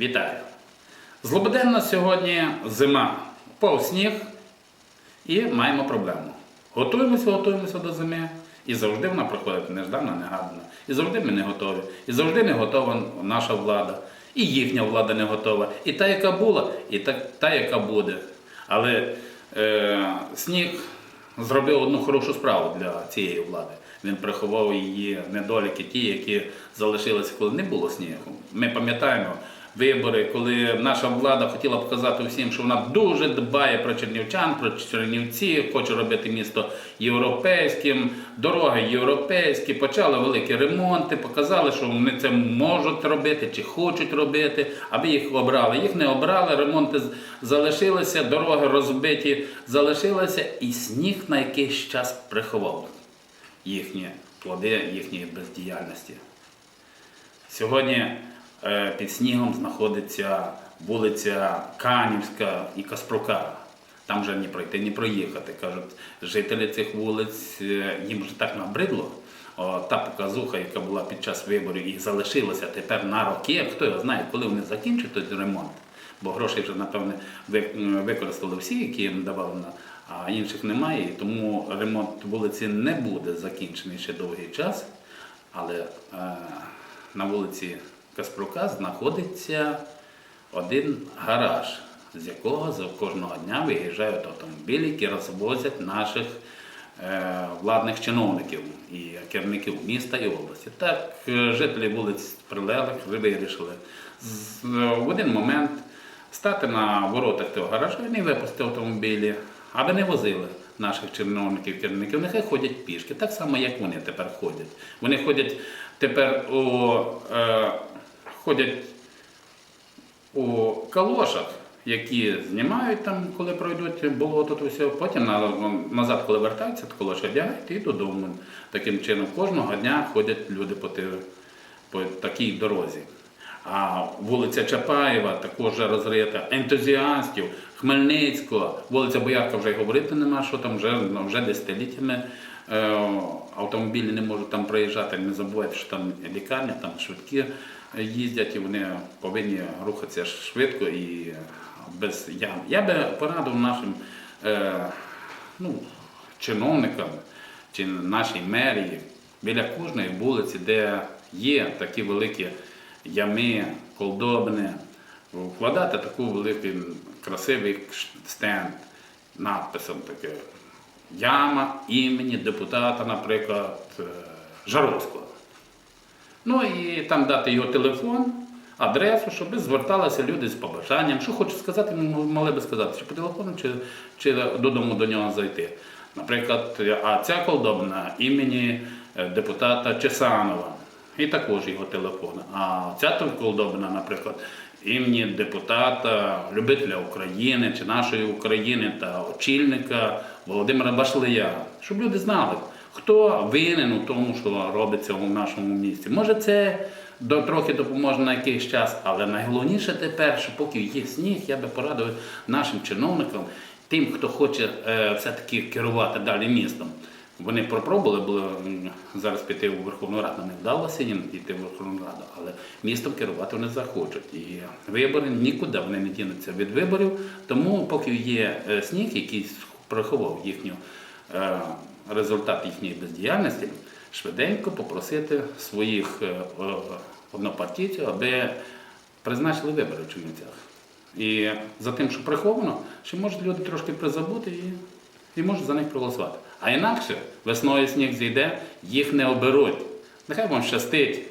Вітаю! Злободенна сьогодні зима, впав сніг і маємо проблему. Готуємося, готуємося до зими, і завжди вона проходить неждано, негадано. І завжди ми не готові. І завжди не готова наша влада, і їхня влада не готова. І та, яка була, і та, та яка буде. Але е, сніг зробив одну хорошу справу для цієї влади. Він приховав її недоліки, ті, які залишилися, коли не було снігу. Ми пам'ятаємо вибори, коли наша влада хотіла показати всім, що вона дуже дбає про чернівчан, про чернівці, хоче робити місто європейським, дороги європейські, почали великі ремонти, показали, що вони це можуть робити чи хочуть робити, аби їх обрали. Їх не обрали, ремонти залишилися, дороги розбиті залишилися, і сніг на якийсь час приховав їхні плоди їхньої бездіяльності. Сьогодні під снігом знаходиться вулиця Канівська і Каспрука. Там вже ні пройти, ні проїхати. Кажуть, жителі цих вулиць е, їм вже так набридло. О, та показуха, яка була під час виборів і залишилася тепер на роки. Хто його знає, коли вони закінчать той ремонт. Бо грошей вже, напевне, використали всі, які їм давали а інших немає. І тому ремонт вулиці не буде закінчений ще довгий час. Але е, на вулиці Каспрука знаходиться один гараж, з якого кожного дня виїжджають автомобілі, які розвозять наших е, владних чиновників і керівників міста і області. Так, е, жителі вулиць прилеглих вирішили в один момент стати на воротах того гаражу і не випустити автомобілі, аби не возили наших чиновників, керівників. Нехай ходять пішки, так само, як вони тепер ходять. Вони ходять тепер у, е, ходять у калошах, які знімають там, коли пройдуть болото, то все. Потім назад, коли вертаються, то калоші одягають і додому. Таким чином кожного дня ходять люди по, по такій дорозі. А вулиця Чапаєва також розрита, ентузіастів, Хмельницького, вулиця Боярка вже й говорити нема, що там вже, ну, вже десятиліттями е, автомобілі не можуть там проїжджати. Не забувайте, що там лікарня, там швидкі їздять і вони повинні рухатися швидко і без ям. Я би порадив нашим е, ну, чиновникам чи нашій мерії біля кожної вулиці, де є такі великі ями, колдобини, вкладати таку великий красивий стенд надписом таке яма імені депутата, наприклад, е, Жаровського. Ну і там дати його телефон, адресу, щоб зверталися люди з побажанням. Що хочуть сказати, могли би сказати, чи по телефону, чи, чи додому до нього зайти. Наприклад, а ця колдобна імені е, депутата Чесанова, і також його телефон. А ця то наприклад, імені депутата, любителя України чи нашої України та очільника Володимира Башлея, щоб люди знали, хто винен у тому, що робиться у нашому місті. Може, це трохи допоможе на якийсь час, але найголовніше тепер, що поки є сніг, я би порадив нашим чиновникам, тим, хто хоче е, все-таки керувати далі містом. Вони пропробували було зараз піти у Верховну Раду. Не вдалося їм йти в Верховну Раду, але містом керувати вони захочуть. І вибори нікуди вони не дінуться від виборів. Тому, поки є е, сніг, який приховав їхню е, результат їхньої бездіяльності, швиденько попросити своїх е, однопартійців, аби призначили вибори в Чернівцях. І за тим, що приховано, ще можуть люди трошки призабути і, і можуть за них проголосувати. А інакше весною сніг зійде, їх не оберуть. Нехай вам щастить.